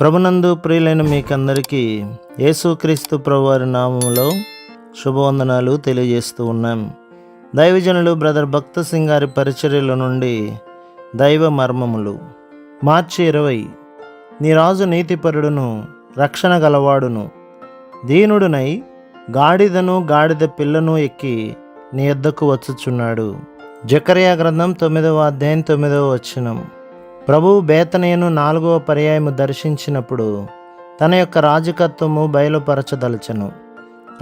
ప్రభునందు ప్రియులైన మీకందరికీ యేసుక్రీస్తు ప్రభువారి నామంలో శుభవందనాలు తెలియజేస్తూ ఉన్నాం. దైవజనులు బ్రదర్ భక్త సింగ్ గారి పరిచర్యల నుండి దైవ మర్మములు. మార్చి ఇరవై నీ రాజు నీతిపరుడును రక్షణ గలవాడును. దీనుడునై గాడిదను గాడిద పిల్లను ఎక్కి నీ యొద్దకు వచ్చుచున్నాడు. జకరియా గ్రంథం తొమ్మిదవ అధ్యాయం తొమ్మిదవ వచనం. ప్రభువు బేతనేను నాలుగవ పర్యాయము దర్శించినప్పుడు తన యొక్క రాజకత్వము బయలుపరచదలచను.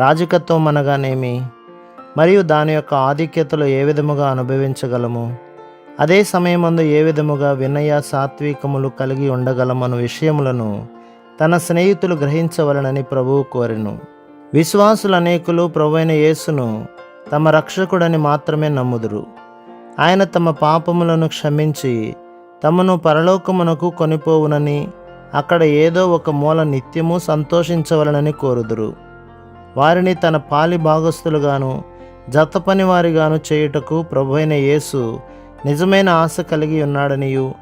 రాజకత్వం అనగానేమి? మరియు దాని యొక్క ఆధిక్యతలు ఏ విధముగా అనుభవించగలము? అదే సమయమందు ఏ విధముగా వినయ సాత్వికములు కలిగి ఉండగలమను విషయములను తన స్నేహితులు గ్రహించవలనని ప్రభువు కోరెను. విశ్వాసులు అనేకులు ప్రభువైన యేసును తమ రక్షకుడని మాత్రమే నమ్ముదురు. ఆయన తమ పాపములను క్షమించి తమను పరలోకమునకు కొనిపోవునని అక్కడ ఏదో ఒక మూల నిత్యము సంతోషించవలనని కోరుదురు. వారిని తన పాలి భాగస్థులుగాను జతపని వారిగాను చేయుటకు ప్రభువైన యేసు నిజమైన ఆశ కలిగి ఉన్నాడనియు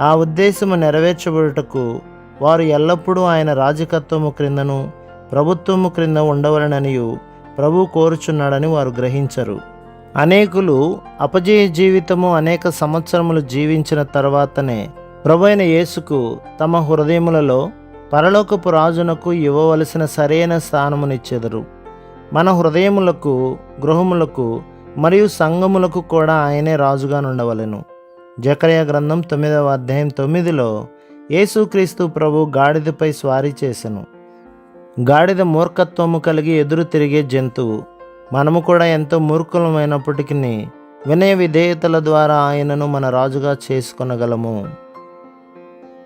ఆ ఉద్దేశము నెరవేర్చబడుటకు వారు ఎల్లప్పుడూ ఆయన రాజకత్వము క్రిందను ప్రభుత్వము క్రింద ఉండవలననియు ప్రభు కోరుచున్నాడని వారు గ్రహించరు. అనేకులు అపజయ జీవితము అనేక సంవత్సరములు జీవించిన తర్వాతనే ప్రభైన యేసుకు తమ హృదయములలో పరలోకపు రాజునకు ఇవ్వవలసిన సరైన స్థానమునిచ్చెదరు. మన హృదయములకు గృహములకు మరియు సంఘములకు కూడా ఆయనే రాజుగా నుండవలెను. జకర్య గ్రంథం తొమ్మిదవ అధ్యాయం తొమ్మిదిలో యేసుక్రీస్తు ప్రభు గాడిదపై స్వారీ చేసెను. గాడిద మూర్ఖత్వము కలిగి ఎదురు తిరిగే జంతువు మనము కూడా ఎంతో మూర్ఖులమైనప్పటికీ వినయ విధేయతల ద్వారా ఆయనను మన రాజుగా చేసుకొనగలము.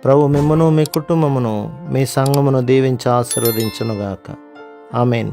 ప్రభు మిమ్మను మీ కుటుంబమును మీ సంఘమును దీవించి ఆశీర్వదించునుగాక. ఆమెన్.